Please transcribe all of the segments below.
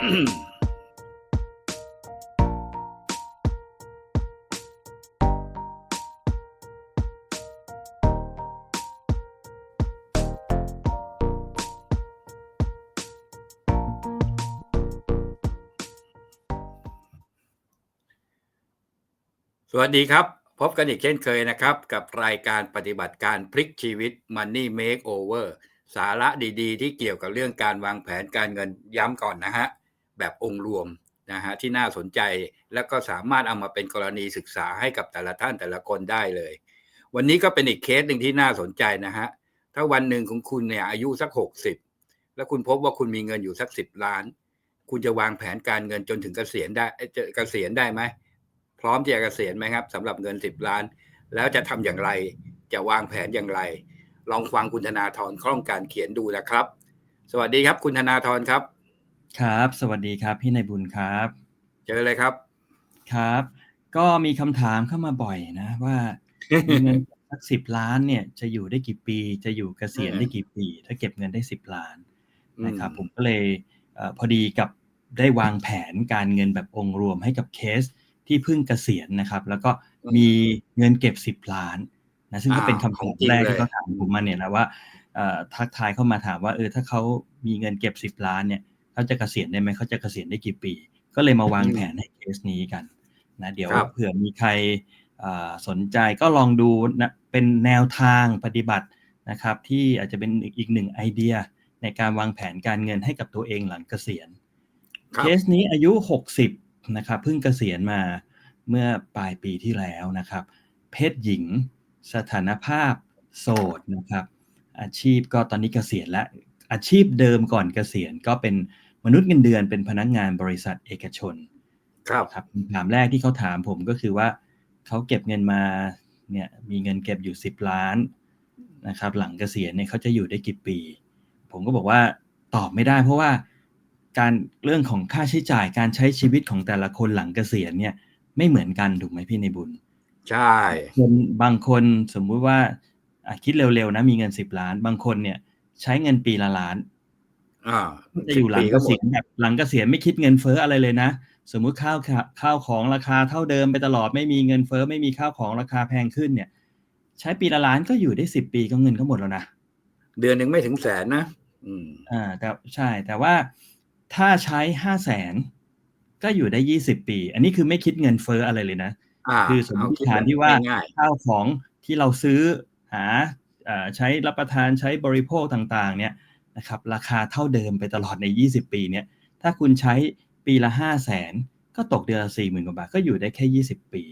สวัสดีครับ พบกันอีกเช่นเคยนะครับ กับรายการปฏิบัติการพลิกชีวิต Money Makeover สาระดีๆ ที่เกี่ยวกับเรื่องการวางแผนการเงินย้ำก่อนนะฮะ แบบองค์รวมนะฮะที่น่าสนใจแล้วก็สามารถเอามาเป็นกรณีศึกษาให้กับแต่ละท่านแต่ละคนได้เลย วันนี้ก็เป็นอีกเคสหนึ่งที่น่าสนใจนะฮะถ้าวันหนึ่งของคุณเนี่ยอายุสักหกสิบแล้วคุณพบว่าคุณมีเงินอยู่สักสิบล้าน คุณจะวางแผนการเงินจนถึงเกษียณได้จะเกษียณได้ไหมพร้อมจะเกษียณไหมครับสำหรับเงินสิบล้าน แล้วจะทำอย่างไรจะวางแผนอย่างไร ลองฟังคุณธนาธรคล่องการเขียนดูนะครับ สวัสดีครับคุณธนาธรครับ ครับ สวัสดีครับ พี่นายบุญครับ เจอเลยครับ ครับ ก็มีคำถามเข้ามาบ่อยนะว่า มีเงินสักสิบล้านเนี่ยจะอยู่ได้กี่ปี จะอยู่เกษียณได้กี่ปี ถ้าเก็บเงินได้สิบล้านนะครับอืมผมก็เลยเออพอดีกับได้วางแผนการเงินแบบองค์รวมให้กับเคสที่เพิ่งเกษียณนะครับ แล้วก็มีเงินเก็บสิบล้านนะซึ่งก็เป็นคำถามแรกที่เขาถามผมมาเนี่ยนะว่าเอ่อทักทายเข้ามาถามว่าเออถ้าเขามีเงินเก็บสิบล้านเนี่ย เขาจะเกษียณได้ไหมเขาจะเกษียณได้กี่ปี ก็เลยมาวางแผนให้เคสนี้กันนะเดี๋ยวครับเผื่อมีใครเอ่อสนใจก็ลองดูนะเป็นแนวทางปฏิบัตินะครับ ที่อาจจะเป็นอีกหนึ่งไอเดียในการวางแผนการเงินให้กับตัวเองหลังเกษียณครับเคสนี้อายุ 60นะครับเพิ่งเกษียณมาเมื่อปลายปีที่แล้วนะครับ เพศหญิงสถานภาพโสดนะครับ อาชีพก็ตอนนี้เกษียณแล้ว อาชีพเดิมก่อนเกษียณก็เป็นมนุษย์เงินเดือนเป็นพนักงานบริษัทเอกชน ครับครับคำถามแรกที่เขาถามผมก็คือว่าเขาเก็บเงินมาเนี่ยมีเงินเก็บอยู่ 10 ล้านนะครับ หลังเกษียณเนี่ยเขาจะอยู่ได้กี่ปี ผมก็บอกว่าตอบไม่ได้ เพราะว่าการเรื่องของค่าใช้จ่ายการใช้ชีวิตของแต่ละคนหลังเกษียณเนี่ยไม่เหมือนกันถูกไหมพี่ในบุญ ใช่คนบางคนสมมุติว่าอะคิดเร็วๆนะมีเงิน 10 ล้าน บางคนเนี่ย ใช้เงินปีละล้านอ่าจะอยู่หลังเกษียณแบบหลังเกษียณไม่คิดเงินเฟ้ออะไรเลยนะ สมมุติข้าวขาข้าวของราคาเท่าเดิมไปตลอดไม่มีเงินเฟ้อไม่มีข้าวของราคาแพงขึ้นเนี่ย ใช้ปีละล้านก็อยู่ได้สิบปีก็เงินก็หมดแล้วนะเดือนหนึ่งไม่ถึงแสนนะอืมอ่าแต่ใช่ แต่ว่าถ้าใช้ห้าแสนก็อยู่ได้ยี่สิบปี อันนี้คือไม่คิดเงินเฟ้ออะไรเลยนะอ่าคือสมมติฐานที่ว่าง่ายข้าวของที่เราซื้อหาเอ่อ ใช้รับประทานใช้บริโภคต่างๆเนี่ยนะครับราคาเท่าเดิมไปตลอดใน 20 ปีเนี่ยถ้าคุณใช้ปีละ 5 0 0แสนก็ตกเดือนละ4 0,000 กว่าบาท ก็อยู่ได้แค่ 20 ปี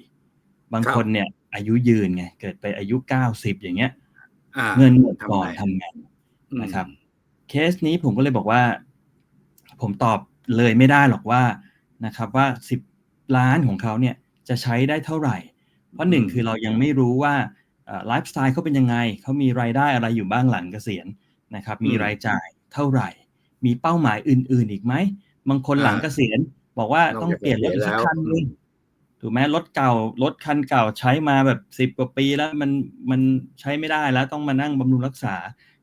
บางคนเนี่ยอายุยืนไงเกิดไปอายุ 90 อย่างเงี้ยๆอ่าเงินหมดก่อนทำไงทำไงอืมนะครับ เคสนี้ผมก็เลยบอกว่า ผมตอบเลยไม่ได้หรอกว่านะครับว่า 10 ล้านของเขาเนี่ยจะใช้ได้เท่าไหร่ เพราะหนึ่งคือเรายังไม่รู้ว่า ไลฟ์สไตล์เขาเป็นยังไงเขามีรายได้อะไรอยู่บ้างหลังเกษียณนะครับมีรายจ่ายเท่าไหร่ มีเป้าหมายอื่น ๆ อีกไหมบางคนหลังเกษียณบอกว่าต้องเปลี่ยนรถอีกสักคันหนึงถูกไหมรถเก่ารถคันเก่าใช้มาแบบสิบ10กว่าปีแล้วมันมันใช้ไม่ได้แล้วต้องมานั่งบำรุงรักษา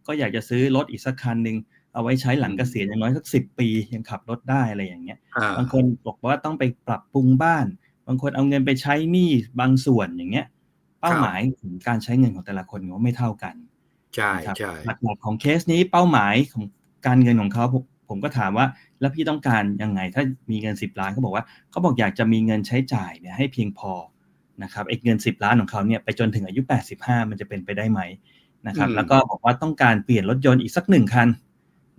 ก็อยากจะซื้อรถอีกสักคันหนึ่งเอาไว้ใช้หลังเกษียณอย่างน้อยสักสิบปียังขับรถได้อะไรอย่างเงี้ยอ่าบางคนบอกว่าต้องไปปรับปรุงบ้าน บางคนเอาเงินไปใช้หนี้บางส่วนอย่างเงี้ย เป้าหมายของการใช้เงินของแต่ละคนก็ไม่เท่ากันใช่นะครับใช่หลักๆของเคสนี้เป้าหมายของการเงินของเขาผมผมก็ถามว่า แล้วพี่ต้องการยังไงถ้ามีเงิน 10 ล้านเขาบอกว่าเขาบอกอยากจะมีเงินใช้จ่ายเนี่ยให้เพียงพอนะครับไอ้เงิน 10 ล้านของเขาเนี่ยไปจนถึงอายุ 85 มันจะเป็นไปได้ไหมนะครับ แล้วก็บอกว่าต้องการเปลี่ยนรถยนต์อีกสักหนึ่งคัน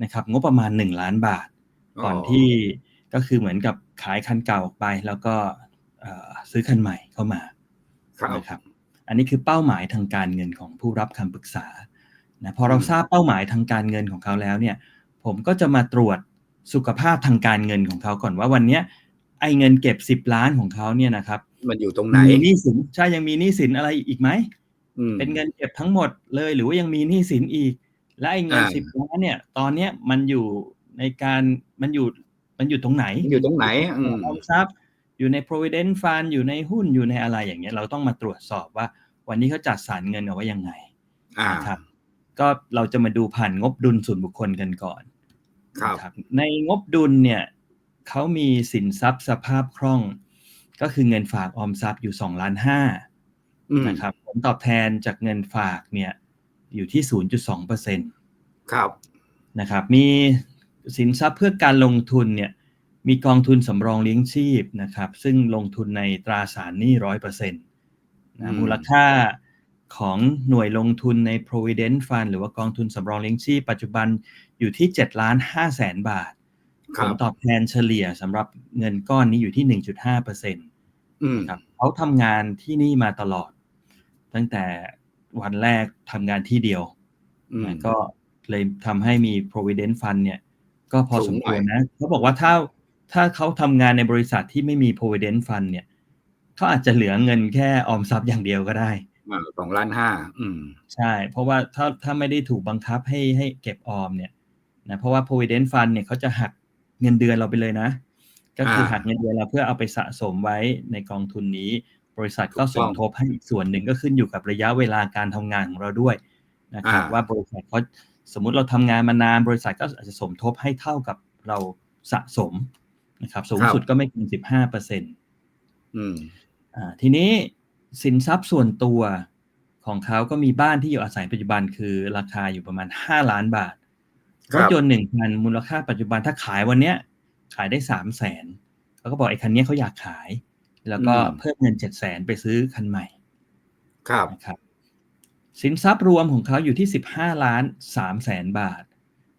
นะครับ งบประมาณ 1 ล้านบาท ก่อนที่ก็คือเหมือนกับขายคันเก่าออกไป แล้วก็เอ่อซื้อคันใหม่เข้ามาครับนะครับ อันนี้คือเป้าหมายทางการเงินของผู้รับคำปรึกษานะพอเราทราบเป้าหมายทางการเงินของเขาแล้วเนี่ย ผมก็จะมาตรวจสุขภาพทางการเงินของเขาก่อนว่าวันเนี้ยไอ้เงินเก็บ10ล้านของเขาเนี่ยนะครับ มันอยู่ตรงไหนมีหนี้สินใช่ยังมีหนี้สินอะไรอีกไหมอืมเป็นเงินเก็บทั้งหมดเลยหรือว่ายังมีหนี้สินอีก และไอ้เงินอ่าสิบล้านเนี่ย ตอนเนี้ยมันอยู่ในการมันอยู่มันอยู่ตรงไหน อยู่ตรงไหนอืมออมทรัพย์ อยู่ใน provident fund อยู่ในหุ้นอยู่ในอะไรอย่างเงี้ยเราต้องมาตรวจสอบว่า วันนี้เขาจัดสรรเงินเอาไว้ยังไงอ่านะครับก็เราจะมาดูผ่านงบดุลส่วนบุคคลกันก่อนครับนะครับในงบดุลเนี่ยเขามีสินทรัพย์สภาพคล่อง ก็คือเงินฝากออมทรัพย์อยู่2ล้านห้าอืมนะครับผลตอบแทนจากเงินฝากเนี่ยอยู่ที่0.2%เครับนะครับ มีสินทรัพย์เพื่อการลงทุนเนี่ย มีกองทุนสำรองเลี้ยงชีพนะครับ ซึ่งลงทุนในตราสารหนี้ร้อยเปอร์เซ็นต์อืนะมมูลค่าของหน่วยลงทุนใน provident fund หรือว่ากองทุนสำรองเลี้ยงชีพ ปัจจุบันอยู่ที่7ล้าน5แสนบาทคผรัลบตอบแทนเฉลี่ยสำหรับเงินก้อนนี้อยู่ที่ 1.5เปอร์เซ็นต์อืมครับเขาทำงานที่นี่มาตลอด ตั้งแต่วันแรกทำงานที่เดียวอืมนะก็เลยทำให้มี provident fund เนี่ย ก็พอสูสงมหน่ควอยรนะเขาบอกว่าถ้า ถ้าเขาทำงานในบริษัทที่ไม่มี provident fund เนี่ยเขาอาจจะเหลือเงินแค่ออมทรัพย์อย่างเดียวก็ได้อ่าสองล้านห้าอืมใช่ เพราะว่าถ้าถ้าไม่ได้ถูกบังคับให้ให้เก็บออมเนี่ยนะเพราะว่า provident fund เนี่ยเขาจะหักเงินเดือนเราไปเลยนะ ก็คืออาหักเงินเดือนเราเพื่อเอาไปสะสมไว้ในกองทุนนี้ บริษัทก็ถูกสต้มองทบให้อีกส่วนหนึ่งก็ขึ้นอยู่กับระยะเวลาการทำงานของเราด้วยนะครับอ่าว่าบริษัทเขาสมมุติเราทำงานมานานบริษัทก็อาจจะสมทบให้เท่ากับเราสะสม นะครับ สูงสุดก็ไม่เกินสิบห้าเปอร์เซ็นต์อืมอ่าทีนี้สินทรัพย์ส่วนตัวของเขาก็มีบ้านที่อยู่อาศัยปัจจุบันคือราคาอยู่ประมาณ5ล้านบาทครรัถบยนต์หนึ่งคันมูลค่าปัจจุบันถ้าขายวันเนี้ย ขายได้สามแสนเขาก็บอกไอ้คันเนี้ยเขาอยากขาย แล้วก็อืมเพิ่มเงินเจ็ดแสนไปซื้อคันใหม่ ครับนะครับสินทรัพย์รวมของเขาอยู่ที่15ล้าน3แสนบาท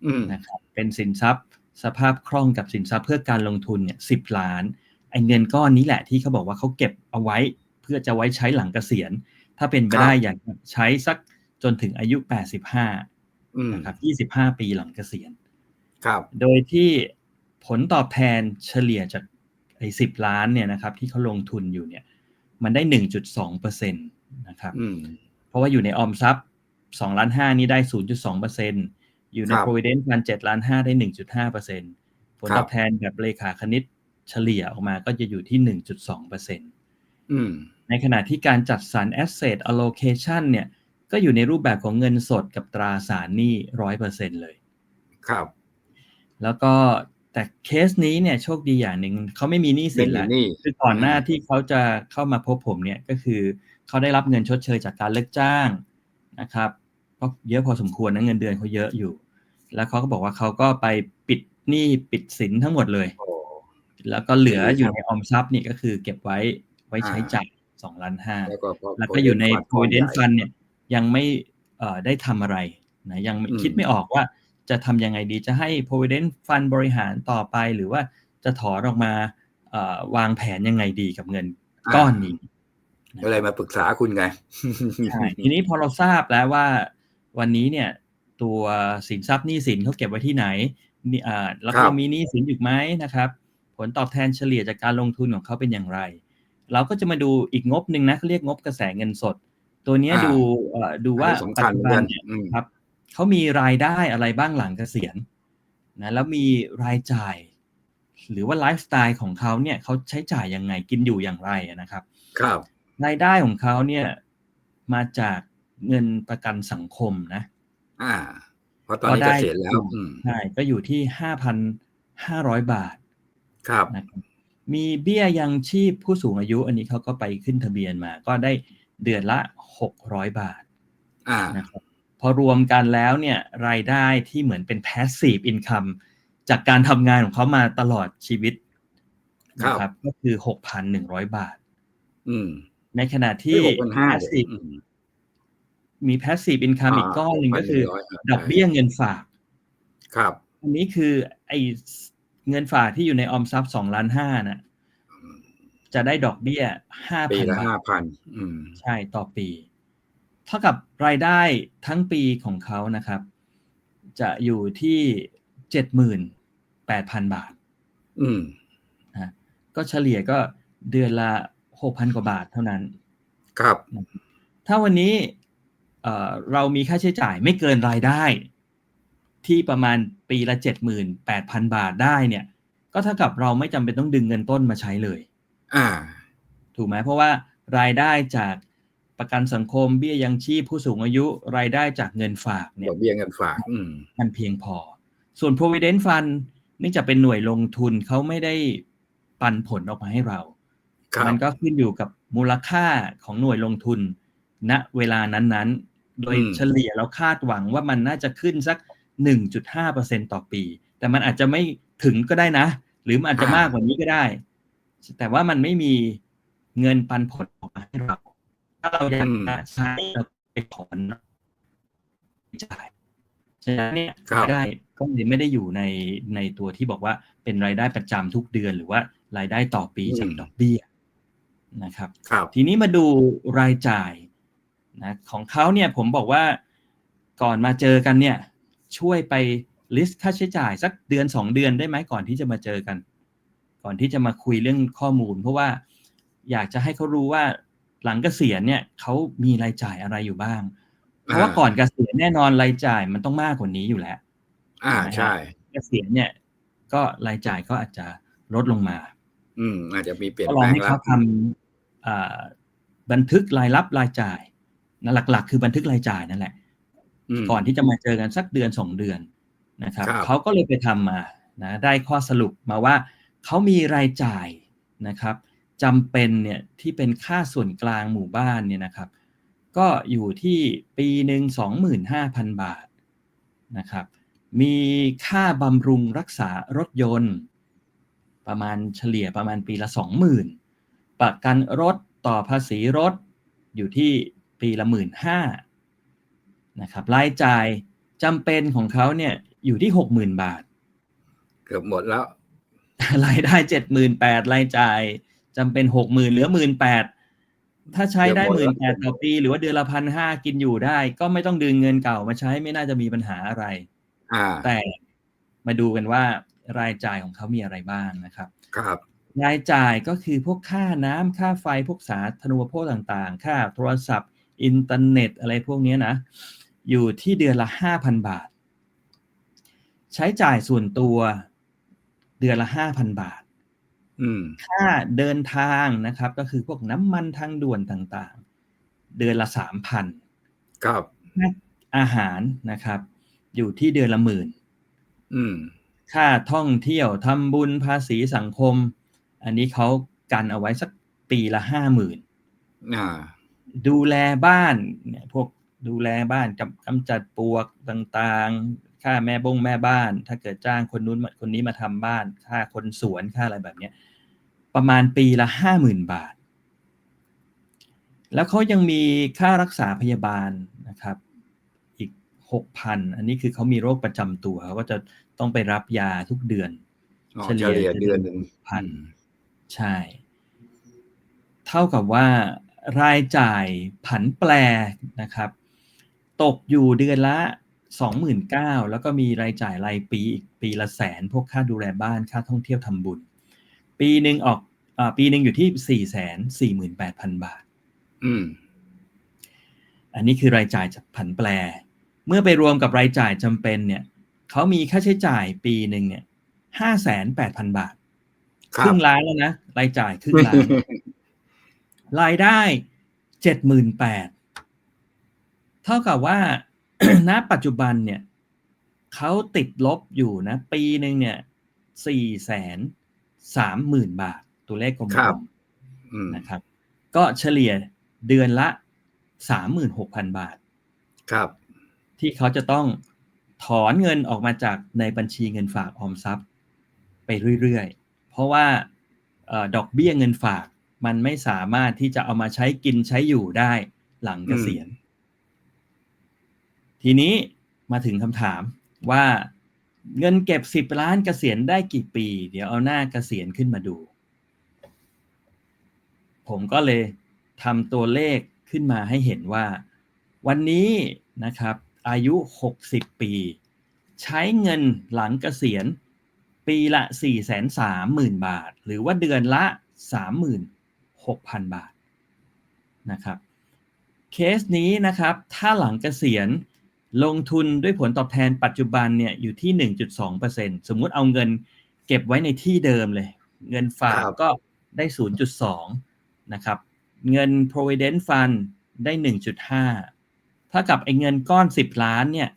อืมนะครับ เป็นสินทรัพย์ สภาพคล่องกับสินทรัพย์เพื่อการลงทุนเนี่ยสิล้านไอ้เงินก้อนนี้แหละที่เขาบอกว่าเขาเก็บเอาไว้ เพื่อจะไว้ใช้หลังเกษียณ ถ้าเป็นไปได้อยากจะใช้สักจนถึงอายุ 85อืมนะครับ25 ปีหลังเกษียณครับ โดยที่ผลตอบแทนเฉลี่ยจากไอ้10ล้านเนี่ยนะครับ ที่เขาลงทุนอยู่เนี่ย มันได้ 1.2%นะครับอืมเพราะว่าอยู่ในออมทรัพย์2ล้าน5นี่ได้ 0.2%อยู่ใน ครับ provident fund 7ล้าน5ได้1.5%ผลครับตอบแทนแบบเลขาคณิตเฉลี่ยออกมาก็จะอยู่ที่1.2%อืมในขณะที่การจัดสรร asset allocation เนี่ยก็อยู่ในรูปแบบของเงินสดกับตราสารหนี้100%เลย ครับ แล้วก็แต่เคสนี้เนี่ยโชคดีอย่างหนึ่งเขาไม่มีหนี้สิไม่นมีแล้วหนี้คือก่อนหน้าอืมที่เขาจะเข้ามาพบผมเนี่ยก็คือเขาได้รับเงินชดเชยจากการเลิกจ้างนะครับ ก็เยอะพอสมควรนะเงินเดือนเขาเยอะอยู่ แล้วเขาก็บอกว่าเขาก็ไปปิดหนี้ปิดสินทั้งหมดเลยโอ้แล้วก็เหลือดีครับอยู่ในออมทรัพย์นี่ก็คือเก็บไว้ไว้ใช้อ่าจ่ายสองล้านห้าแล้วก็พอแล้วก็อยู่ใน provident ใหญ่ fund เนี่ยยังไม่เอ่อได้ทำอะไรนะยังไม่อืมคิดไม่ออกว่าจะทำยังไงดีจะให้ provident fund บริหารต่อไปหรือว่าจะถอนออกมาเอ่อวางแผนยังไงดีกับเงินก้อนนี้ก็เลยมาปรึกษาคุณไงใช่ทีนี้พอเราทราบแล้วว่า วันนี้เนี่ยตัวสินทรัพย์หนี้สินเขาเก็บไว้ที่ไหนนี่อ่าแล้วครัก็บมีหนี้สินอยู่ไหมนะครับผลตอบแทนเฉลี่ยจากการลงทุนของเขาเป็นอย่างไร เราก็จะมาดูอีกงบหนึ่งนะเขาเรียกงบกระแสเงินสด ตัวเนี้ยอ่าดูเอ่อดูว่าอันนี้สำปัจคัญจุเหมือนบักันนเนี่ยอืมครับเขามีรายได้อะไรบ้างหลังเกษียณนะแล้วมีรายจ่าย หรือว่าไลฟ์สไตล์ของเขาเนี่ยเขาใช้จ่ายยังไงกินอยู่อย่างไรนะครับ ครับ รายได้ของเขาเนี่ยมาจาก เงินประกันสังคมนะ อ่า เพราะตอนนี้ก็เกได้ษียณแล้วอืมใช่ก็อยู่ที่ห้าพันห้าร้อยบาท ครับนะครับมีเบี้ยยังชีพผู้สูงอายุ อันนี้เขาก็ไปขึ้นทะเบียนมา ก็ได้เดือนละหกร้อยบาท อ่านะครับพอรวมกันแล้วเนี่ยรายได้ที่เหมือนเป็น passive income จากการทำงานของเขามาตลอดชีวิตนะคครัรับบก็คือ6,100บาท อืมในขณะที่หกพันห้า passive มี passive income อีกก้อนหนึ่งก็คือดอกเบี้ยเงินฝาก ครับ อันนี้คือไอเงินฝากที่อยู่ในออมทรัพย์2ล้านห้าน่ะจะได้ดอกเบี้ยปี5,000ละบาห้าทพันอืมใช่ต่อปี เท่ากับรายได้ทั้งปีของเขานะครับ จะอยู่ที่เจ็ดหมื่นแปดพันบาท อืมนะก็เฉลี่ยก็เดือนละหกพันกว่าบาทเท่านั้น ครับ ถ้าวันนี้ เอ่อเรามีค่าใช้จ่ายไม่เกินรายได้ ที่ประมาณปีละเจ็ดหมื่นแปดพันบาทได้เนี่ย ก็เท่ากับเราไม่จำเป็นต้องดึงเงินต้นมาใช้เลย อ่า ถูกไหมเพราะว่ารายได้จากประกันสังคมเบี้ยยังชีพผู้สูงอายุรายได้จากเงินฝากเนี่ดยอกเบี้ยเงินฝากอืมมันเพียงพอ ส่วน provident fund เนื่องจากเป็นหน่วยลงทุนเขาไม่ได้ปันผลออกมาให้เราครับมันก็ขึ้นอยู่กับมูลค่าของหน่วยลงทุนณเวลานั้นๆ โดยอืมเฉลี่ยเราคาดหวังว่ามันน่าจะขึ้นสัก 1.5%ต่อปี แต่มันอาจจะไม่ถึงก็ได้นะ หรือมันอาจจะมากกว่านี้ก็ได้ แต่ว่ามันไม่มีเงินปันผลออกมาให้เรา ถ้าเราอยากจะใช้เราไปถอนจ่ายฉะนั้นเนี่ยครับรายได้ก็เลยไม่ได้อยู่ในในตัวที่บอกว่าเป็นรายได้ประจำทุกเดือนหรือว่ารายได้ต่อปีจากดอกเบี้ยนะครับครับทีนี้มาดูรายจ่าย นะของเขาเนี่ยผมบอกว่าก่อนมาเจอกันเนี่ยช่วยไปลิสต์ค่าใช้จ่ายสักเดือนสองเดือนได้ไหมก่อนที่จะมาเจอกัน ก่อนที่จะมาคุยเรื่องข้อมูล เพราะว่าอยากจะให้เขารู้ว่าหลังเกษียณเนี่ยเขามีรายจ่ายอะไรอยู่บ้าง เพราะว่าก่อนเกษียณแน่นอนรายจ่ายมันต้องมากกว่านี้อยู่แล้ว อ่าใช่เกษียณเนี่ย ก็รายจ่ายก็อาจจะลดลงมา อืม อาจจะมีเปลี่ยนก็ลแปอลงงให้แล้เขาวทำอ่าบันทึกรายรับรายจ่ายนะ หลัก ๆ คือบันทึกรายจ่ายนั่นแหละมก่อนที่จะมาเจอกันสักเดือนสองเดือนนะครับครับเขาก็เลยไปทำมานะได้ข้อสรุปมาว่าเขามีรายจ่ายนะครับจำเป็นเนี่ยที่เป็นค่าส่วนกลางหมู่บ้านเนี่ยนะครับ ก็อยู่ที่ปีหนึ่งสองหมื่นห้าพันบาทนะครับ มีค่าบำรุงรักษารถยนต์ ประมาณเฉลี่ยประมาณปีละสองหมื่นประกันรถต่อภาษีรถอยู่ที่ ปีละหมื่นห้านะครับรายจ่ายจำเป็นของเขาเนี่ยอยู่ที่หกหมื่นบาท เกือบหมดแล้วรายได้เจ็ดหมื่นแปดรายจ่ายจำเป็นหกหมื่นเหลือหมื่นแปดถ้าใช้ได้เกืหอบหมมื่ดนแล้แปวดต่อปี หรือว่าเดือนละพันห้ากินอยู่ได้ ก็ไม่ต้องดึงเงินเก่ามาใช้ไม่น่าจะมีปัญหาอะไรอ่าแต่มาดูกันว่ารายจ่ายของเขามีอะไรบ้างนะครับ ครับ รายจ่ายก็คือพวกค่าน้ำค่าไฟพวกสาธารณูปโภคต่างๆ ค่าโทรศัพท์ อินเทอร์เน็ตอะไรพวกเนี้ยนะ อยู่ที่เดือนละ 5,000 บาท ใช้จ่ายส่วนตัวเดือนละ 5,000 บาทอืมค่าเดินทางนะครับ ก็คือพวกน้ำมันทางด่วนต่างๆ เดือนละ 3,000ครับค่าอาหารนะครับ อยู่ที่เดือนละหมื่นอืมค่าท่องเที่ยวทำบุญภาษีสังคม อันนี้เขากันเอาไว้สักปีละห้าหมื่นอ่า ดูแลบ้านเนี่ยพวกดูแลบ้านกำกำจัดปลวกต่างๆ ค่าแม่บงแม่บ้าน ถ้าเกิดจ้างคนนู้นมาคนนี้มาทำบ้าน ค่าคนสวนค่าอะไรแบบเนี้ยประมาณปีละห้าหมื่นบาท แล้วเขายังมีค่ารักษาพยาบาลนะครับอีกหกพันอันนี้คือเขามีโรคประจำตัวเขาก็จะต้องไปรับยาทุกเดือนอ๋อเฉลี่เฉยลี่ยเดือนหนึ่งพันใช่ เท่ากับว่า รายจ่ายผันแปรนะครับ ตกอยู่เดือนละสองหมื่นเก้าแล้วก็มีรายจ่ายรายปีอีกปีละแสน พวกค่าดูแลบ้านค่าท่องเที่ยวทำบุญ ปีหนึ่งออกอาปีหนึ่งอยู่ที่สี่แสนสี่หมื่นแปดพันบาท อืม อันนี้คือรายจ่ายจากผันแปร เมื่อไปรวมกับรายจ่ายจำเป็นเนี่ยเขามีค่าใช้จ่ายปีหนึ่งเนี่ยห้าแสนแปดพันบาทคครับรึ่งล้านแล้วนะรายจ่ายครึ่งล้าน รายได้เจ็ดหมื่นแปดเท่ากับว่าณปัจจุบันเนี่ยเขาติดลบอยู่นะ ปีหนึ่งเนี่ยสี่แสนสามหมื่นบาท ตัวเลขกลครับมอืมๆนะครับ ก็เฉลี่ยเดือนละสามหมื่นหกพันบาท ครับ ที่เขาจะต้องถอนเงินออกมาจากในบัญชีเงินฝากออมทรัพย์ ไปเรื่อยๆ เพราะว่าเออดอกเบี้ยเงินฝาก มันไม่สามารถที่จะเอามาใช้กินใช้อยู่ได้หลังเกษียณ ทีนี้มาถึงคำถามว่าเงินเก็บสิบล้านเกษียณได้กี่ปี เดี๋ยวเอาหน้าเกษียณขึ้นมาดู ผมก็เลยทำตัวเลขขึ้นมาให้เห็นว่า วันนี้นะครับ อายุ 60 ปี ใช้เงินหลังเกษียณ ปีละ 4 3 0 0 0 0 บาท หรือว่าเดือนละ 36,000 บาทนะครับเคสนี้นะครับถ้าหลังเกษียณลงทุนด้วยผลตอบแทนปัจจุบันเนี่ยอยู่ที่ 1.2%สมมุติเอาเงินเก็บไว้ในที่เดิมเลย เงินฝากครับก็ได้ 0.2นะครับเงิน provident fund ได้ 1.5 ถ้ากับไอ้เงินก้อน 10 ล้านเนี่ย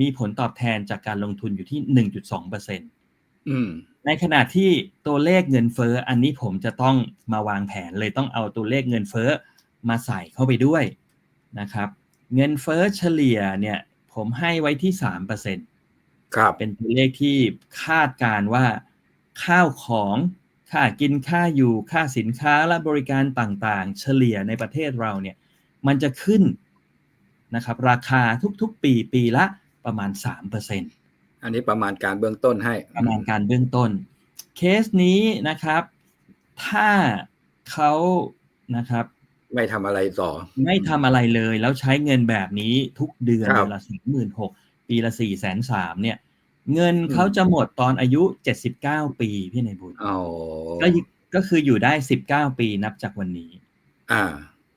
มีผลตอบแทนจากการลงทุนอยู่ที่ 1.2%อืม ในขณะที่ตัวเลขเงินเฟ้ออันนี้ผมจะต้องมาวางแผนเลยต้องเอาตัวเลขเงินเฟ้อมาใส่เข้าไปด้วยนะครับเงินเฟ้อเฉลี่ยเนี่ยผมให้ไว้ที่สามเปอร์เซ็นครับเป็นตัวเลขที่คาดการณ์ว่าข้าวของค่ากินค่าอยู่ค่าสินค้าและบริการต่างๆ เฉลี่ยในประเทศเราเนี่ยมันจะขึ้นนะครับราคาทุกๆปีปีละประมาณ3%อัน นี้ประมาณการเบื้องต้นให้ ประมาณการเบื้องต้น เคสนี้นะครับ ถ้าเขานะครับ ไม่ทำอะไรต่อ ไม่ทำอะไรเลย แล้วใช้เงินแบบนี้ทุกเดือนครับเดือนละสี่หมื่นหกปีละสี่แสนสามเนี่ย เงินเขาจะหมดตอนอายุเจ็ดสิบเก้าปีพี่ในบุญอ๋อก็ยก็คืออยู่ได้สิบเก้าปีนับจากวันนี้ อ่า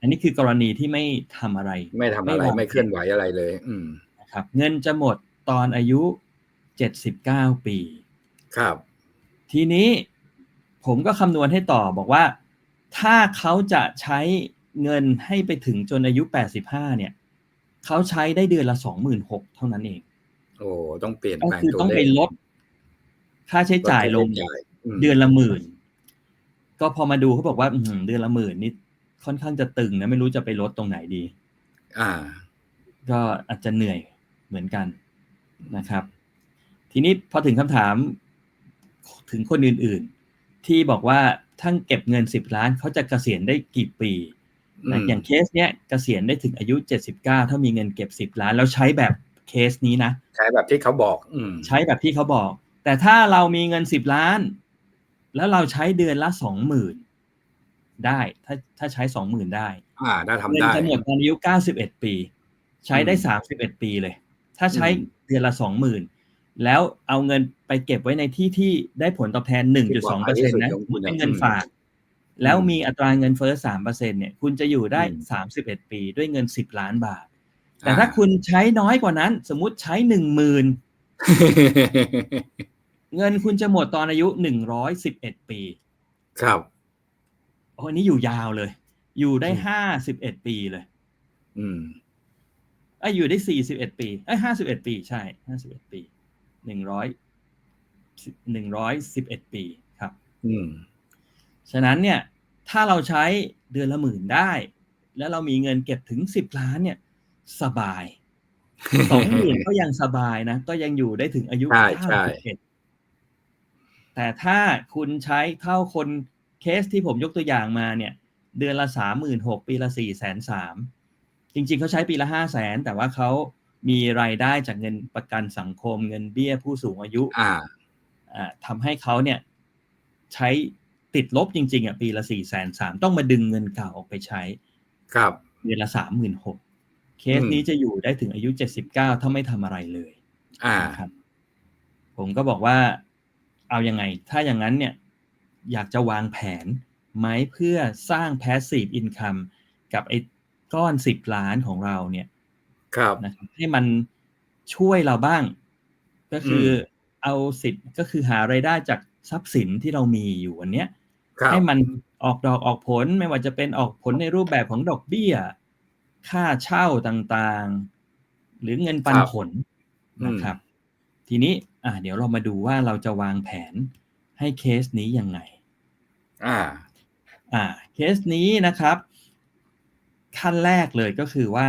อันนี้คือกรณีที่ไม่ทำอะไร ไม่ทำอะไรไม่วางไม่เคลื่อนไหวอะไรเลย อืมนะครับ เงินจะหมดตอนอายุ เจ็ดสิบเก้าปี ครับ ทีนี้ผมก็คำนวณให้ต่อบอกว่า ถ้าเขาจะใช้เงินให้ไปถึงจนอายุ85เนี่ย เขาใช้ได้เดือนละ26,000เท่านั้นเอง โอ้ต้องเปลี่ยนก็แปลงคือตัวต้องเลไปขลด ค่าใช้จ่ายลงดค่ใช้จ่ายมเดือนละหมื่น ก็พอมาดูเขาบอกว่าอื้อหือเดือนละหมื่นนี่ค่อนข้างจะตึงนะไม่รู้จะไปลดตรงไหนดี อ่า ก็อาจจะเหนื่อยเหมือนกันนะครับ ทีนี้พอถึงคำถามถึงคนอื่นๆ ที่บอกว่าท่านเก็บเงิน 10 ล้านเขาจะเกษียณได้กี่ปีนะอืมอย่างเคสเนี้ยเกษียณได้ถึงอายุ 79 ถ้ามีเงินเก็บ 10 ล้านแล้วใช้แบบเคสนี้นะ ใช้แบบที่เขาบอกอืมใช้แบบที่เขาบอก แต่ถ้าเรามีเงิน 10 ล้าน แล้วเราใช้เดือนละ 20,000 ได้ ถ้าถ้าใช้ 20,000 ได้ อ่าถ้าทำเงินได้จะหมดตอนอายุ 91 ปี ใช้ได้อืม31 ปีเลย ถ้าใช้อืมเดือนละ 20,000 แล้วเอาเงินไปเก็บไว้ในที่ที่ได้ผลตอบแทน 1.2เปอร์เซ็นต์นะที่ปลอดภัยที่สุดของคุณเป็นเงินอืมฝาก แล้วมีอัตราเงินเฟ้อ3เปอร์เซ็นต์เนี่ย คุณจะอยู่ได้อืม31 ปีด้วยเงิน 10 ล้านบาท แต่ถ้าคุณใช้น้อยกว่านั้น สมมุติใช้ 10,000เงินคุณจะหมดตอนอายุ 111 ปี ครับโอ้อันนี้อยู่ยาวเลย อยู่ได้อืม51 ปีเลย อืมไอ้ยอยู่ได้สี่สิบเอ็ดปีไอ้ห้าสิบเอ็ดปี ใช่ห้าสิบเอ็ดปี หนึ่งร้อยหนึ่งร้อยสิบเอ็ดปีครับ อืม ฉะนั้นเนี่ย ถ้าเราใช้เดือนละหมื่นได้ แล้วเรามีเงินเก็บถึงสิบล้านเนี่ย สบายสองหมื่นก็ยังสบายนะ ก็ยังอยู่ได้ถึงอายุใช่เก้าใช่สิบเอ็ดแต่ถ้าคุณใช้เท่าคนเคสที่ผมยกตัวอย่างมาเนี่ย เดือนละสามหมื่นหกปีละสี่แสนสามจริงๆเขาใช้ปีละห้าแสนแต่ว่าเขา มีรายได้จากเงินประกันสังคม เงินเบี้ยผู้สูงอายุอ่าอ่าทำให้เขาเนี่ยใช้ติดลบจริงๆอะปีละสี่แสนสามต้องมาดึงเงินเก่าออกไปใช้ ครับเดือนละสามหมื่นหกเคสอืมนี้จะอยู่ได้ถึงอายุเจ็ดสิบเก้าถ้าไม่ทำอะไรเลย อ่านะครับ ผมก็บอกว่าเอายังไง ถ้าอย่างนั้นเนี่ยอยากจะวางแผนไหมเพื่อสร้าง passive income กับไอ้ก้อนสิบล้านของเราเนี่ย ครับนะครับให้มันช่วยเราบ้าง ก็คืออมเอาสิทธิ์ก็คือหารายได้จากทรัพย์สินที่เรามีอยู่วันเนี้ยครับให้มันออกดอกออกผลไม่ว่าจะเป็นออกผลในรูปแบบของดอกเบี้ย ค่าเช่าต่างๆ หรือเงินปันผลนะครับ ทีนี้ อะเดี๋ยวเรามาดูว่าเราจะวางแผนให้เคสนี้ยังไง อ่า อ่า เคสนี้นะครับ ขั้นแรกเลยก็คือว่า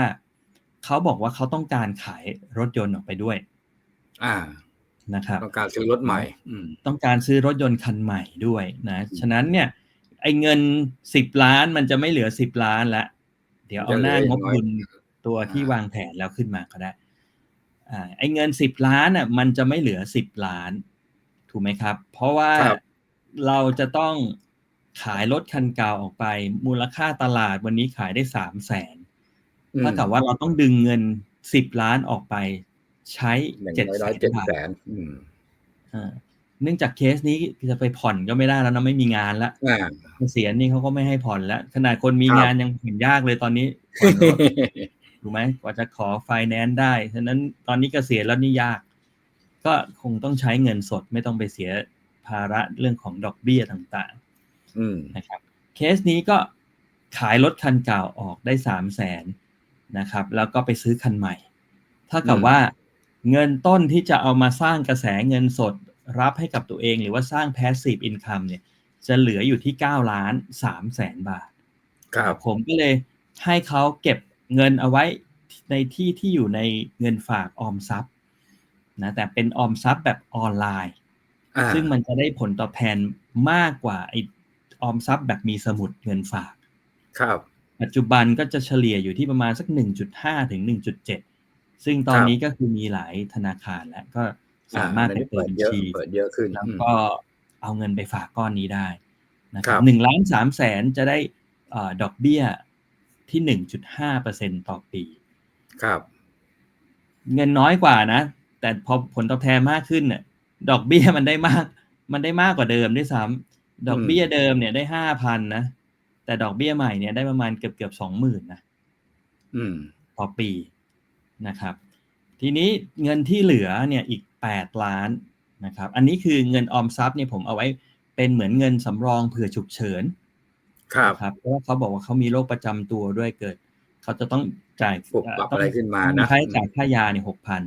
เขาบอกว่าเขาต้องการขายรถยนต์ออกไปด้วย อ่านะครับต้องการซื้อรถใหม่อืมต้องการซื้อรถยนต์คันใหม่ด้วยนะฉะนั้นเนี่ย ไอ้เงินสิบล้านมันจะไม่เหลือสิบล้านละเดี๋ยวเอาหน้างบดุลตัวที่วางแผนแล้วขึ้นมาก็ได้อ่าไอ้เงินสิบล้านอะ มันจะไม่เหลือสิบล้าน ถูกไหมครับ เพราะว่าครับเราจะต้องขายรถคันเก่าออกไป มูลค่าตลาดวันนี้ขายได้สามแสนอืม เท่ากับว่าเราต้องดึงเงินสิบล้านออกไป ใช้หนึ่งเจ็ดร้อยแสร้อยนเจ็ดบาทแสนอืมอ่าเนื่องจากเคสนี้จะไปผ่อนก็ไม่ได้แล้วนะไม่มีงานละอ่าเสียณนี่เขาก็ไม่ให้ผ่อนแล้วขนาดคนมีครับงานยังผ่อนยากเลยตอนนี้ผ่อนรถถูกไหมกว่าจะขอไฟแนนซ์ได้ฉะนั้นตอนนี้เกษียณแล้วนี่ยาก ก็คงต้องใช้เงินสดไม่ต้องไปเสียภาระเรื่องของดอกเบี้ยต่างอืมๆนะครับ เคสนี้ก็ขายรถคันเก่าออกได้สามแสน นะครับ แล้วก็ไปซื้อคันใหม่เท่ากับอืมว่าเงินต้นที่จะเอามาสร้างกระแสเงินสดรับให้กับตัวเอง หรือว่าสร้าง passive income เนี่ย จะเหลืออยู่ที่9ล้าน3แสนบาท ครับผมก็เลยให้เขาเก็บเงินเอาไว้ในที่ที่อยู่ในเงินฝากออมทรัพย์นะแต่เป็นออมทรัพย์แบบออนไลน์อ่าซึ่งมันจะได้ผลตอบแทนมากกว่าไอออมทรัพย์แบบมีสมุดเงินฝาก ครับ ปัจจุบันก็จะเฉลี่ยอยู่ที่ประมาณสัก 1.5 ถึง 1.7 ซึ่งตอนครับนี้ก็คือมีหลายธนาคารแล้วก็สามารถอ่ไปอันนี้เปิดเปิดบัญเยอะชีเปิดเยอะขึ้นแล้วอืมก็เอาเงินไปฝากก้อนนี้ได้นะคครัรับบหนึ่งล้านสามแสนจะได้เอ่อดอกเบี้ยที่หนึ่งจุดห้าเปอร์เซ็นต่อปี ครับ เงินน้อยกว่านะ แต่พอผลตอบแทนมากขึ้นเนี่ยดอกเบี้ยมันได้มาก มันได้มากกว่าเดิมด้วยซ้ำดอกเบี้ยเดิมเนี่ยได้ห้าพันนะ แต่ดอกเบี้ยใหม่เนี่ยได้ประมาณเกือบเกือบสองหมื่นนะอืมต่อปีนะครับ ทีนี้เงินที่เหลือเนี่ยอีก8ล้านนะครับ อันนี้คือเงินออมทรัพย์เนี่ยผมเอาไว้เป็นเหมือนเงินสำรองเผื่อฉุกเฉิน ครับนะครับเพราะว่าเขาบอกว่าเขามีโรคประจำตัวด้วยเกิด เขาจะต้องจ่ายปรับปรับต้งอะไรขึ้นมาต้องนะค่าใช้จ่ายค่ายาเนี่ยหกพัน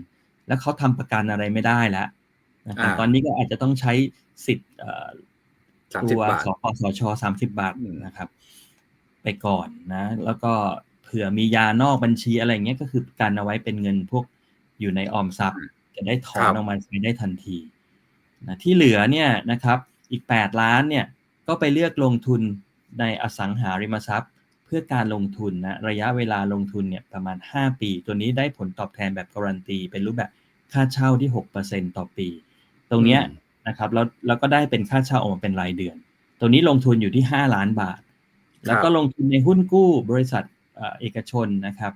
แล้วเขาทำประกันอะไรไม่ได้แล้วนะครับอ่าตอนนี้ก็อาจจะต้องใช้สิทธิ์เอ่อสามตัสิบวบาทสปสชสามสิบบาทอืมนะครับ ไปก่อนนะ แล้วก็เผื่อมียานอกบัญชีอะไรเงี้ยก็คือการเอาไว้เป็นเงินพวกอยู่ในออมทรัพย์จะได้ถอนออกมาใช้ได้ทันทีนะที่เหลือเนี่ยนะครับอีก 8 ล้านเนี่ยก็ไปเลือกลงทุนในอสังหาริมทรัพย์ เพื่อการลงทุนนะระยะเวลาลงทุนเนี่ยประมาณ 5 ปี ตัวนี้ได้ผลตอบแทนแบบการันตี เป็นรูปแบบค่าเช่าที่ 6%ต่อปี ตรงเนี้ยอืมนะครับแล้วแล้วก็ได้เป็นค่าเช่าออกมาเป็นรายเดือน ตัวนี้ลงทุนอยู่ที่ 5 ล้านบาท แล้วก็ลงทุนในหุ้นกู้บริษัทเอ่อเอกชนนะครับ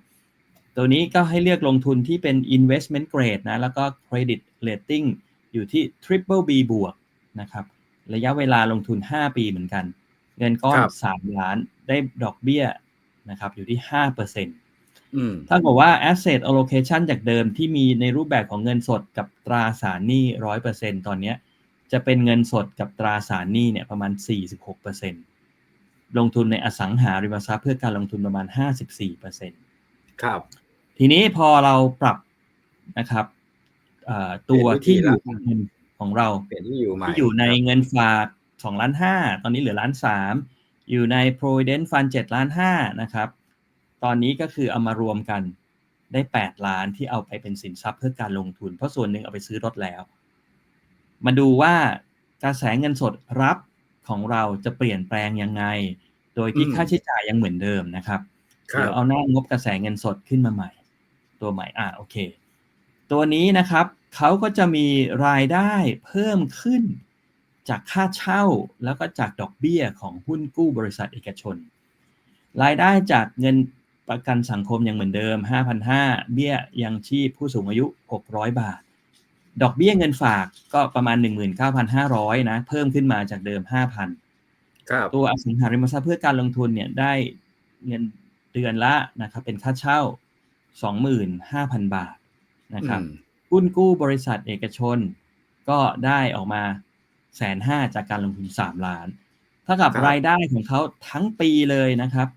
ตัวนี้ก็ให้เลือกลงทุนที่เป็น investment grade นะ แล้วก็ credit rating อยู่ที่ triple B บวกนะครับ ระยะเวลาลงทุน 5 ปีเหมือนกัน เงินก้อนครับ3ล้านได้ดอกเบี้ยนะครับอยู่ที่5%อืมถ้าบอกว่า asset allocation จากเดิมที่มีในรูปแบบของเงินสดกับตราสารหนี้ 100%ตอนเนี้ยจะเป็นเงินสดกับตราสารหนี้เนี่ยประมาณ 46% ลงทุนในอสังหาริมทรัพย์เพื่อการลงทุนประมาณ 54%ครับ ทีนี้พอเราปรับนะครับเอ่อตัวที่อยู่ของเงินของเราเปลี่ยนที่อยู่ใหม่ที่อยู่ในครับเงินฝาก2ล้าน5ตอนนี้เหลือล้าน3อยู่ใน provident fund 7ล้าน5นะครับ ตอนนี้ก็คือเอามารวมกันได้ 8 ล้านที่เอาไปเป็นสินทรัพย์เพื่อการลงทุน เพราะส่วนหนึ่งเอาไปซื้อรถแล้ว มาดูว่ากระแสเงินสดรับ ของเราจะเปลี่ยนแปลงยังไง โดยที่อืมค่าใช้จ่ายยังเหมือนเดิมนะครับครัเดี๋ยบวเอาหน้างบกระแสเงินสดขึ้นมาใหม่ ตัวใหม่อะโอเค ตัวนี้นะครับเขาก็จะมีรายได้เพิ่มขึ้นจากค่าเช่าแล้วก็จากดอกเบี้ยของหุ้นกู้บริษัทเอกชน รายได้จากเงินประกันสังคมยังเหมือนเดิม 5,500 เบี้ยยังชีพผู้สูงอายุ 600 บาท ดอกเบี้ยเงินฝากก็ประมาณ 19,500นะ เพิ่มขึ้นมาจากเดิม 5,000ครับตัวอสังหาริมทรัพย์เพื่อการลงทุนเนี่ยได้เงินเดือนละนะครับเป็นค่าเช่า 25,000 บาทนะครับอืมหุ้นกู้บริษัทเอกชน ก็ได้ออกมาแสนห้าจากการลงทุน 3 ล้านเท่ากับครับรายได้ของเขาทั้งปีเลยนะครับ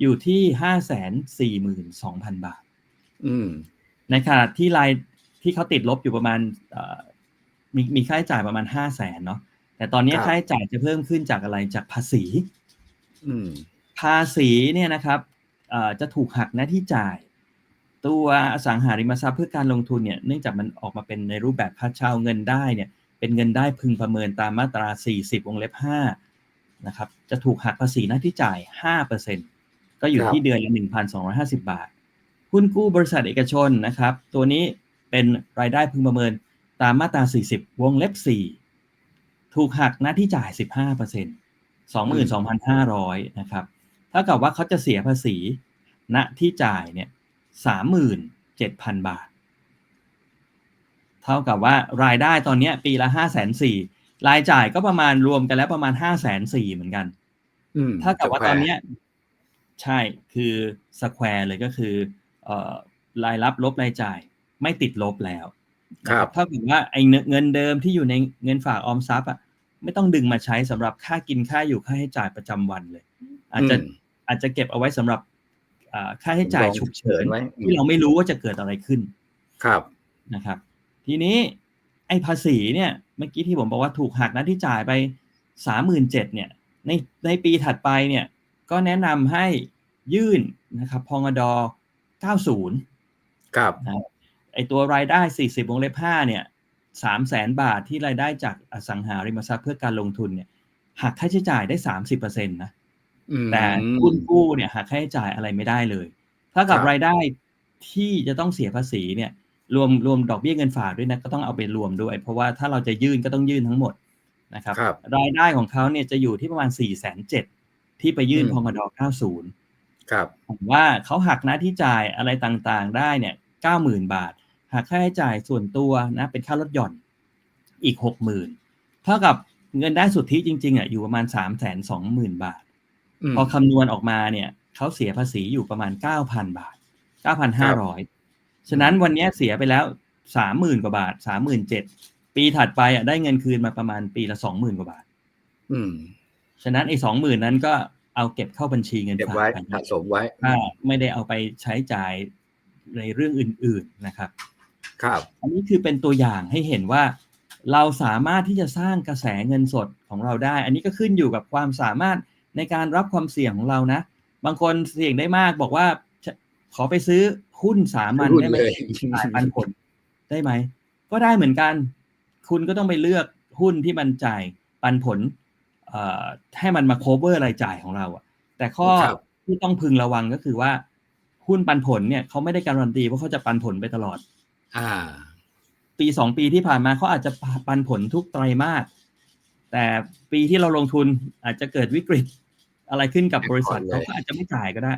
อยู่ที่542,000บาทอืมในขณะที่ราย ที่เขาติดลบอยู่ประมาณเอ่อมีมีค่าใช้จ่ายประมาณ5 0 0แสนเนาะแต่ตอนนี้ครับค่าใช้จ่ายจะเพิ่มขึ้นจากอะไรจากภาษีอืมภาษีเนี่ยนะครับเอ่อจะถูกหักหน้าที่จ่าย ตัวอสังหาริมทรัพย์เพื่อการลงทุนเนี่ยเนื่องจากมันออกมาเป็นในรูปแบบค่าเช่าเงินได้เนี่ย เป็นเงินได้พึงประเมินตามมาตรา 40 วงเล็บ5นะครับ จะถูกหักภาษีหน้าที่จ่าย 5%ก็อยู่ครับที่เดือนละ1,250 บาทหุ้นกู้บริษัทเอกชนนะครับ ตัวนี้ เป็นรายได้พึงประเมินตามมาตรา 40 วงเล็บ 4 ถูกหักหน้าที่จ่าย 15% 22,500 นะครับเท่ากับว่าเขาจะเสียภาษีณที่จ่ายเนี่ย 37,000 บาท เท่ากับว่ารายได้ตอนเนี้ยปีละ 5 4 0 0 0รายจ่ายก็ประมาณรวมกันแล้วประมาณ 5 4 0 0 0เหมือนกันอืมถ้ากับว่าสแควร์ตอนเนี้ยใช่คือสแควร์เลยก็คือเอ่อรายรับลบรายจ่าย ไม่ติดลบแล้วครับเท่ากับว่าไอ้เงินเดิมที่อยู่ในเงินฝากออมทรัพย์อะไม่ต้องดึงมาใช้สำหรับค่ากินค่าอยู่ค่าใช้จ่ายประจำวันเลย อาจจะอืมอาจจะเก็บเอาไว้สำหรับอ่าค่าใช้จ่ายฉุกเฉินไว้ที่เราไม่รู้ว่าจะเกิดอะไรขึ้น ครับนะครับ ทีนี้ไออ้ภาษีเนี่ยเมื่อกี้ที่ผมบอกว่าถูกหักหน้าที่จ่ายไปสามหมื่นเจ็ดเนี่ย ในในปีถัดไปเนี่ย ก็แนะนำให้ยื่นนะครับพงด90 ครับ ไอตัวรายได้ 40วงเล็บ5เนี่ย3แสนบาทที่รายได้จากอสังหาริมทรัพย์เพื่อการลงทุนเนี่ยหักค่าใช้จ่ายได้30%นะอืมแต่หุ้นกู้เนี่ยหักค่าใช้จ่ายอะไรไม่ได้เลยถ้ากับครับรายได้ที่จะต้องเสียภาษีเนี่ย รวมรวมดอกเบี้ยเงินฝากด้วยนะก็ต้องเอาไปรวมด้วย เพราะว่าถ้าเราจะยื่นก็ต้องยื่นทั้งหมดนะครับครับรายได้ของเขาเนี่ยจะอยู่ที่ประมาณ4ี่แสนเที่ไปยื่นอืมพงด90ครับผมว่าเขาหักหน้าที่จ่ายอะไรต่างๆ ได้เนี่ยเก้าหมื่นบาท หักค่าใช้จ่ายส่วนตัวนะเป็นค่าลดหย่อนอีกหกหมื่นเท่ากับเงินได้สุทธิจริงๆอะอยู่ประมาณสามแสนสองหมื่นบาทมพอคำนวณออกมาเนี่ยเขาเสียภาษีอยู่ประมาณเก้าพันบาทเก้าพันห้าร้อยฉะนั้นวันเนี้ยเสียไปแล้วสามหมื่นกว่าบาทสามหมื่นเจ็ดปีถัดไปอะได้เงินคืนมาประมาณปีละสองหมื่นกว่าบาทอืมฉะนั้นไอ้สองหมื่นนั้นก็เอาเก็บเข้าบัญชีเงินเก็บฝากไว้ไปสะสมไว้ถ้าไม่ได้เอาไปใช้จ่ายในเรื่องอื่น ๆนะครับ ครับ อันนี้คือเป็นตัวอย่างให้เห็นว่า เราสามารถที่จะสร้างกระแสเงินสดของเราได้ อันนี้ก็ขึ้นอยู่กับความสามารถในการรับความเสี่ยงของเรานะ บางคนเสี่ยงได้มากบอกว่าจะขอไปซื้อหุ้นสามัญหุ้นได้ไหมเลยจ่ายปันผลได้ไหม ก็ได้เหมือนกัน คุณก็ต้องไปเลือกหุ้นที่มันจ่ายปันผลเอ่อให้มันมา cover รายจ่ายของเราอะแต่ข้อครับที่ต้องพึงระวังก็คือว่า หุ้นปันผลเนี่ยเขาไม่ได้การันตีว่าเขาจะปันผลไปตลอด อ่า ปีสองปีที่ผ่านมาเขาอาจจะปันผลทุกไตรมาสแต่ปีที่เราลงทุนอาจจะเกิดวิกฤตอะไรขึ้นกับบริษัทแจ็คพอตเลยเขาก็อาจจะไม่จ่ายก็ได้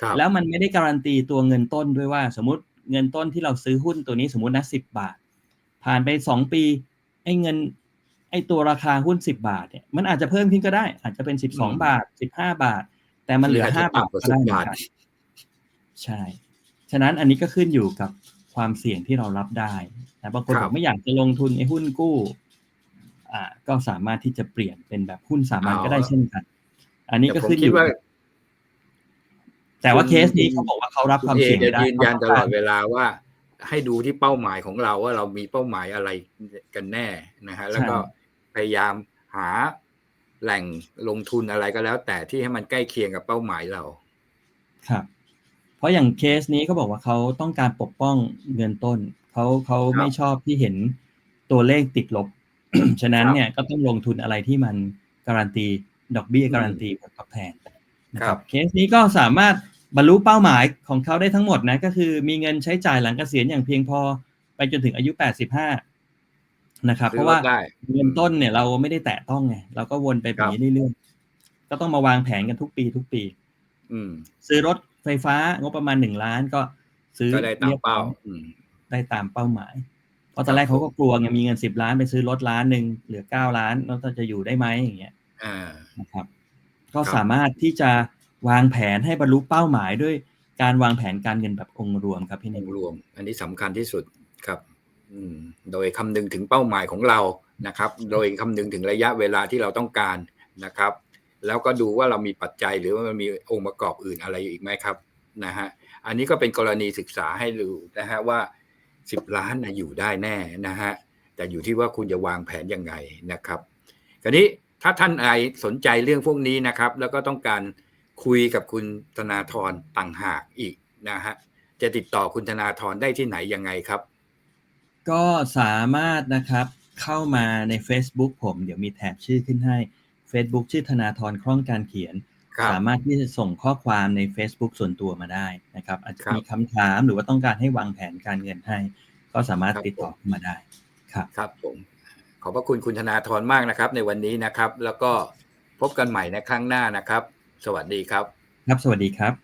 ครับแล้วมันไม่ได้การันตีตัวเงินต้นด้วยว่า สมมติเงินต้นที่เราซื้อหุ้นตัวนี้สมมตินะสิบบาท ผ่านไปสองปีไอ้เงิน ไอ้ตัวราคาหุ้นสิบบาทเนี่ยมันอาจจะเพิ่มขึ้นก็ได้ อาจจะเป็นสิบสองบาทสิบห้าบาท แต่มันเหลือหรือห้าอาจจะบาทต่ำกว่าก็ได้10เหมือนบาทกันใช่ ฉะนั้นอันนี้ก็ขึ้นอยู่กับ ความเสี่ยงที่เรารับได้นะบางคนครับบอกไม่อยากจะลงทุนในหุ้นกู้อ่าก็สามารถที่จะเปลี่ยนเป็นแบบหุ้นสามัญก็ได้เช่นกัน อันนี้ก็แต่ผมขึ้นอคิดยู่ว่ากับแต่ว่าคุณเคสนี้เขาบอกว่าเขารับคุควาณมเอเสี่ยงจะได้ยืนยันตเขาลต้อองดการเวลาว่าให้ดูที่เป้าหมายของเราว่าเรามีเป้าหมายอะไรกันแน่นะฮะแล้วก็พยายามหาแหล่งลงทุนอะไรก็แล้ว แต่ที่ให้มันใกล้เคียงกับเป้าหมายเรา ครับเพ ราะอย่างเคสนี้เขาบอกว่าเขาต้องการปกป้องเงินต้นเขาเขาครับไม่ชอบที่เห็นตัวเลขติดลบ ฉะนั้นครับเนี่ยก็ต้องลงทุนอะไรที่มันการันตี ดอกเบี้ยอืมการันตีผลตอบแทนนะคครัรับบเคสนี้ก็สามารถบรรลุเป้าหมายของเขาได้ทั้งหมดนะก็คือมีเงินใช้จ่ายหลังเกษียณอย่างเพียงพอไปจนถึงอายุ 85 นะครับ เพซื้อราะรว่าถได้เงินต้นเนี่ยเราไม่ได้แตะต้องไงเราก็วนไปแบบนี้เรื่อยๆก็ต้องมาวางแผนกันทุกปีทุกปีอืมซื้อรถ ไฟฟ้างบประมาณหนึ่งล้านก็ซื้อก็ได้ตามเป้ารียบร้อยอืมได้ตามเป้าหมาย เพราะตอนแรกเขาก็กลัวไงมีเงินสิบล้านไปซื้อรถล้านหนึ่งเหลือเก้าล้านแล้วเราจะอยู่ได้ไหมอย่างเงี้ยอ่านะครับ ก็ครับสามารถที่จะวางแผนให้บรรลุเป้าหมายด้วยการวางแผนการเงินแบบองค์รวมครับพี่อเน่งงค์รวม อันนี้สำคัญที่สุดครับอืมโดยคำนึงถึงเป้าหมายของเรานะครับ โดยคำนึงถึงระยะเวลาที่เราต้องการนะครับ แล้วก็ดูว่าเรามีปัจจัยหรือว่ามันมีองค์ประกอบอื่นอะไรอีกไหมครับนะฮะอันนี้ก็เป็นกรณีศึกษาให้ดูนะฮะว่าสิบล้านนะอยู่ได้แน่นะฮะแต่อยู่ที่ว่าคุณจะวางแผนยังไงนะครับคราวนี้ถ้าท่านใดสนใจเรื่องพวกนี้นะครับ แล้วก็ต้องการคุยกับคุณธนาธรต่างหากอีกนะฮะจะติดต่อคุณธนาธรได้ที่ไหนยังไงครับ ก็สามารถนะครับเข้ามาใน Facebook ผมเดี๋ยวมีแถบชื่อขึ้นให้ Facebook ชื่อธนาธรคล่องการเขียนครับสามารถที่จะส่งข้อความใน Facebook ส่วนตัวมาได้นะครับ อาจจะครับมีคำถามหรือว่าต้องการให้วางแผนการเงินให้ ก็สามารถครับติดต่อเข้ามาได้ครับครับผมขอบพระคุณคุณธนาธรมากนะครับ ในวันนี้นะครับ แล้วก็พบกันใหม่ในครั้งหน้านะครับ สวัสดีครับ ครับสวัสดีครับ